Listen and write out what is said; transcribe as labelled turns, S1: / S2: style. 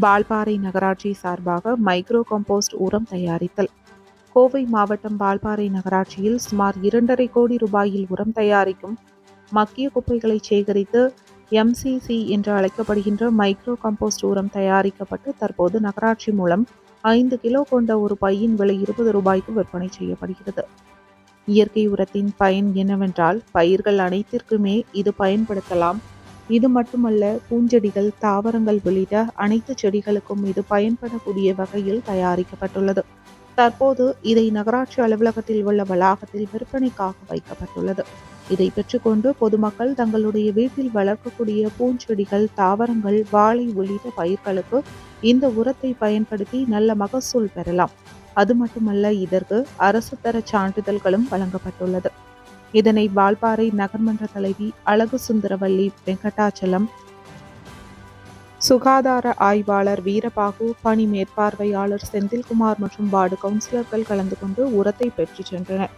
S1: பால்பாறை நகராட்சி சார்பாக micro compost உரம் தயாரித்தல். கோவை மாவட்டம் பால்பாறை நகராட்சியில் சுமார் இரண்டரை கோடி ரூபாயில் உரம் தயாரிக்கும் மக்கிய குப்பைகளை சேகரித்து எம்சிசி என்று அழைக்கப்படுகின்ற மைக்ரோ கம்போஸ்ட் உரம் தயாரிக்கப்பட்டு தற்போது நகராட்சி மூலம் ஐந்து கிலோ கொண்ட ஒரு பையின் விலை இருபது ரூபாய்க்கு விற்பனை செய்யப்படுகிறது. இயற்கை உரத்தின் பயன் என்னவென்றால் பயிர்கள் அனைத்திற்குமே இது பயன்படுத்தலாம். இது மட்டுமல்ல பூஞ்செடிகள் தாவரங்கள் உள்ளிட்ட அனைத்து செடிகளுக்கும் இது பயன்படக்கூடிய வகையில் தயாரிக்கப்பட்டுள்ளது. தற்போது இதை நகராட்சி அலுவலகத்தில் உள்ள வளாகத்தில் விற்பனைக்காக வைக்கப்பட்டுள்ளது. இதை பெற்றுக்கொண்டு பொதுமக்கள் தங்களுடைய வீட்டில் வளர்க்கக்கூடிய பூஞ்செடிகள் தாவரங்கள் வாழை உள்ளிட்ட பயிர்களுக்கு இந்த உரத்தை பயன்படுத்தி நல்ல மகசூல் பெறலாம். அது மட்டுமல்ல இதற்கு அரசு தர சான்றிதழ்களும் வழங்கப்பட்டுள்ளது. இதனை வால்பாறை நகர்மன்ற தலைவி அழகு சுந்தரவல்லி வெங்கடாச்சலம் சுகாதார ஆய்வாளர் வீரபாகு பணி மேற்பார்வையாளர் செந்தில்குமார் மற்றும் வார்டு கவுன்சிலர்கள் கலந்து கொண்டு உரத்தை பெற்றுச் சென்றனர்.